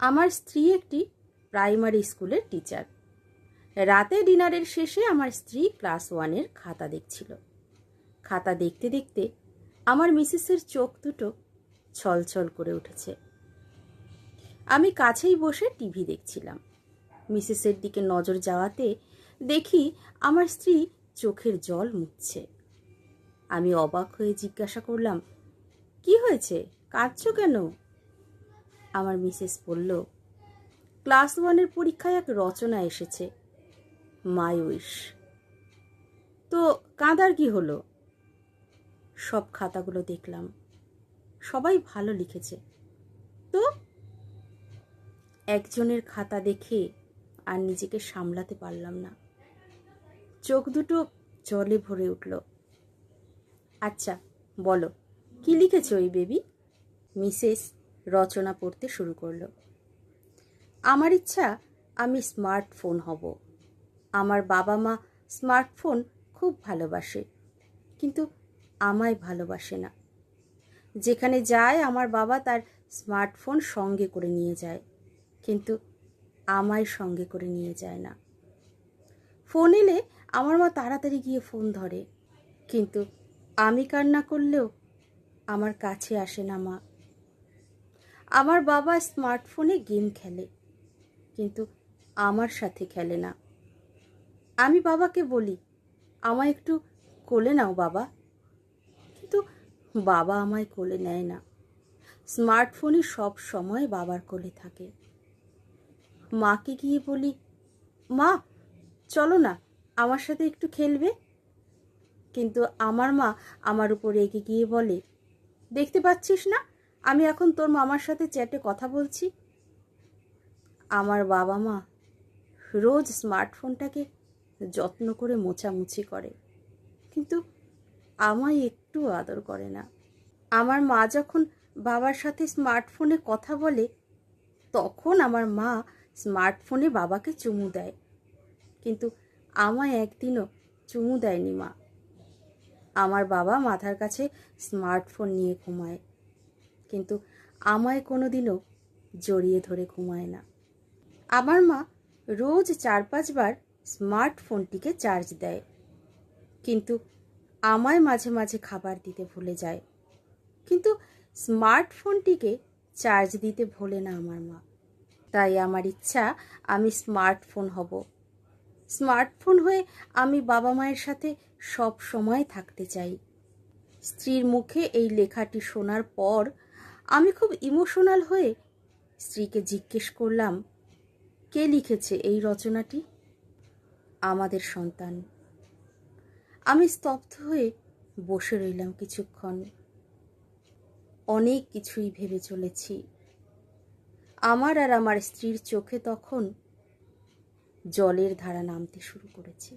আমার স্ত্রী একটি প্রাইমারি স্কুলের টিচার। রাতে ডিনারের শেষে আমার স্ত্রী ক্লাস ওয়ানের খাতা দেখছিল। খাতা দেখতে দেখতে আমার মিসেসের চোখ দুটো ছলছল করে উঠেছে। আমি কাছেই বসে টিভি দেখছিলাম। মিসেসের দিকে নজর যাওয়াতে দেখি আমার স্ত্রী চোখের জল মুছছে। আমি অবাক হয়ে জিজ্ঞাসা করলাম, কি হয়েছে? কাঁদছ কেন? আমার মিসেস বলল, ক্লাস ওয়ানের পরীক্ষায় এক রচনা এসেছে উইশ। তো কাঁদার কি হলো? সব খাতাগুলো দেখলাম, সবাই ভালো লিখেছে। তো? একজনের খাতা দেখে আর নিজেকে সামলাতে পারলাম না। চোখ দুটো জলে ভরে উঠল। আচ্ছা বলো, কি লিখেছো ওই বেবি? মিসেস রচনা পড়তে শুরু করল। আমার ইচ্ছা, আমি স্মার্টফোন হব। আমার বাবা মা স্মার্টফোন খুব ভালোবাসে, কিন্তু আমায় ভালোবাসে না। যেখানে যায়, আমার বাবা তার স্মার্টফোন সঙ্গে করে নিয়ে যায়, কিন্তু আমায় সঙ্গে করে নিয়ে যায় না। ফোন এলে আমার মা তাড়াতাড়ি গিয়ে ফোন ধরে, কিন্তু আমি কান্না করলেও আমার কাছে আসে না মা। আমার বাবা স্মার্টফোনে গেম খেলে, কিন্তু আমার সাথে খেলে না। আমি বাবাকে বলি, আমায় একটু কোলে নাও বাবা। কিন্তু বাবা আমায় কোলে নেয় না। স্মার্টফোনই সব সময় বাবার কোলে থাকে। মাকে গিয়ে বলি, মা, চলো না, আমার সাথে একটু খেলবে? কিন্তু আমার মা আমার উপর রেগে গিয়ে বলে, দেখতে পাচ্ছিস না? আমি এখন তোর মামার সাথে চ্যাটে কথা বলছি। আমার বাবা মা রোজ স্মার্টফোনটাকে যত্ন করে মোছামুছি করে, কিন্তু আমায় একটু আদর করে না। আমার মা যখন বাবার সাথে স্মার্টফোনে কথা বলে, তখন আমার মা স্মার্টফোনে বাবাকে চুমু দেয়। কিন্তু আমায় একদিনও চুমু দেয়নি মা। আমার বাবা মাথার কাছে স্মার্টফোন নিয়ে ঘুমায়। কিন্তু আমায় কোনো দিনও জড়িয়ে ধরে ঘুমায় না। আমার মা রোজ চার পাঁচবার স্মার্টফোনটিকে চার্জ দেয়, কিন্তু আমায় মাঝে মাঝে খাবার দিতে ভুলে যায়। কিন্তু স্মার্টফোনটিকে চার্জ দিতে ভোলে না আমার মা। তাই আমার ইচ্ছা আমি স্মার্টফোন হব। স্মার্টফোন হয়ে আমি বাবা মায়ের সাথে সব সময় থাকতে চাই। স্ত্রীর মুখে এই লেখাটি শোনার পর আমি খুব ইমোশনাল হয়ে স্ত্রীকে জিজ্ঞেস করলাম, কে লিখেছে এই রচনাটি? আমাদের সন্তান। আমি স্তব্ধ হয়ে বসে রইলাম কিছুক্ষণ। অনেক কিছুই ভেবে চলেছি। আমার আর আমার স্ত্রীর চোখে তখন জলের ধারা নামতে শুরু করেছে।